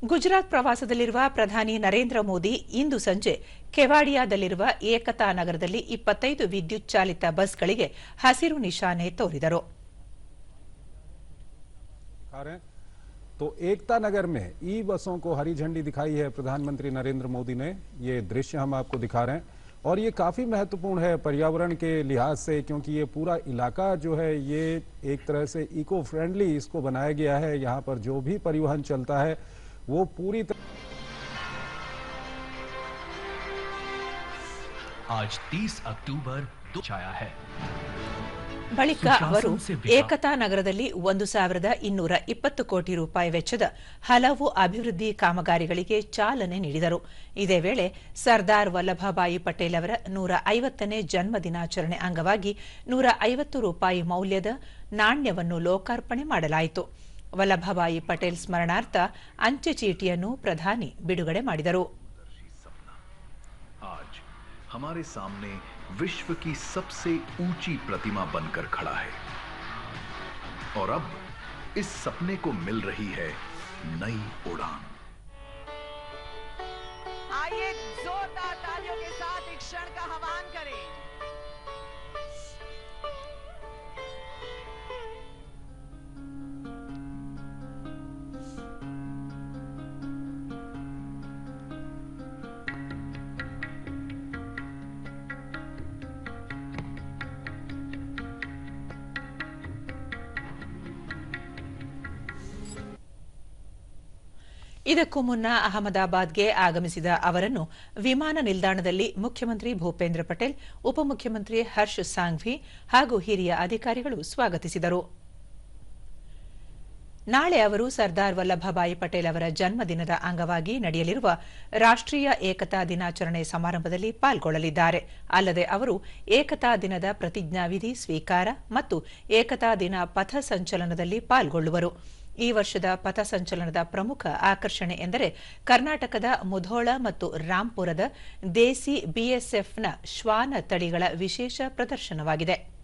ಗುಜರಾತ್ ಪ್ರವಾಸದಲ್ಲಿರುವ ಪ್ರಧಾನಿ ನರೇಂದ್ರ ಮೋದಿ ಇಂದು ಸಂಜೆ ಕೆವಾಡಿಯಾದಲ್ಲಿರುವ ಏಕತಾ ನಗರದಲ್ಲಿ ಇಪ್ಪತ್ತೈದು ವಿದ್ಯುತ್ ಚಾಲಿತ ಬಸ್ಗಳಿಗೆ ಹಸಿರು ನಿಶಾನೆ ತೋರಿದರು दिखा रहे हैं तो एकता नगर में ई बसों को हरी झंडी दिखाई है प्रधानमंत्री नरेंद्र मोदी ने ये दृश्य हम आपको दिखा रहे हैं और ये काफी महत्वपूर्ण है पर्यावरण के लिहाज से क्योंकि ये पूरा इलाका जो है ये एक तरह से इको फ्रेंडली इसको बनाया गया है यहाँ पर जो भी परिवहन चलता है वो पूरी तरह आज 30 अक्टूबर दो छाया है ಬಳಿಕ ಸುಶಾಸನ್ ಅವರು ಸೆ ಬಿಹಾರ್. ಏಕತಾ ನಗರದಲ್ಲಿ ಒಂದು ಸಾವಿರದ ಇನ್ನೂರ ಇಪ್ಪತ್ತು ಕೋಟಿ ರೂಪಾಯಿ ವೆಚ್ಚದ ಹಲವು ಅಭಿವೃದ್ಧಿ ಕಾಮಗಾರಿಗಳಿಗೆ ಚಾಲನೆ ನೀಡಿದರು ಇದೇ ವೇಳೆ ಸರ್ದಾರ್ ವಲ್ಲಭಭಾಯಿ ಪಟೇಲ್ ಅವರ ನೂರ ಐವತ್ತನೇ ಜನ್ಮ ದಿನಾಚರಣೆ ಅಂಗವಾಗಿ ನೂರ ಐವತ್ತು ರೂಪಾಯಿ ಮೌಲ್ಯದ ನಾಣ್ಯವನ್ನು ಲೋಕಾರ್ಪಣೆ ಮಾಡಲಾಯಿತು ವಲ್ಲಭಭಾಯಿ ಪಟೇಲ್ ಸ್ಮರಣಾರ್ಥ ಅಂಚೆ ಚೀಟಿಯನ್ನು ಪ್ರಧಾನಿ ಬಿಡುಗಡೆ ಮಾಡಿದರು आज हमारे सामने विश्व की सबसे ऊंची प्रतिमा बनकर खड़ा है और अब इस सपने को मिल रही है नई उड़ान ಇದಕ್ಕೂ ಮುನ್ನ ಅಹಮದಾಬಾದ್ಗೆ ಆಗಮಿಸಿದ ಅವರನ್ನು ವಿಮಾನ ನಿಲ್ದಾಣದಲ್ಲಿ ಮುಖ್ಯಮಂತ್ರಿ ಭೂಪೇಂದ್ರ ಪಟೇಲ್, ಉಪಮುಖ್ಯಮಂತ್ರಿ ಹರ್ಷ್ ಸಾಂಘ್ವಿ ಹಾಗೂ ಹಿರಿಯ ಅಧಿಕಾರಿಗಳು ಸ್ವಾಗತಿಸಿದರು. ನಾಳೆ ಅವರು ಸರ್ದಾರ್ ವಲ್ಲಭಭಾಯಿ ಪಟೇಲ್ ಅವರ ಜನ್ಮದಿನದ ಅಂಗವಾಗಿ ನಡೆಯಲಿರುವ ರಾಷ್ಟ್ರೀಯ ಏಕತಾ ದಿನಾಚರಣೆ ಸಮಾರಂಭದಲ್ಲಿ ಪಾಲ್ಗೊಳ್ಳಲಿದ್ದಾರೆ. ಅಲ್ಲದೆ ಅವರು ಏಕತಾ ದಿನದ ಪ್ರತಿಜ್ಞಾವಿಧಿ ಸ್ವೀಕಾರ ಮತ್ತು ಏಕತಾ ದಿನ ಪಥ ಸಂಚಲನದಲ್ಲಿ ಪಾಲ್ಗೊಳ್ಳುವರು. ಈ ವರ್ಷದ ಪಥಸಂಚಲನದ ಪ್ರಮುಖ ಆಕರ್ಷಣೆ ಎಂದರೆ ಕರ್ನಾಟಕದ ಮುಧೋಳ ಮತ್ತು ರಾಂಪುರದ ದೇಸಿ ಬಿಎಸ್ಎಫ್ನ ಶ್ವಾನ ತಳಿಗಳ ವಿಶೇಷ ಪ್ರದರ್ಶನವಾಗಿದೆ.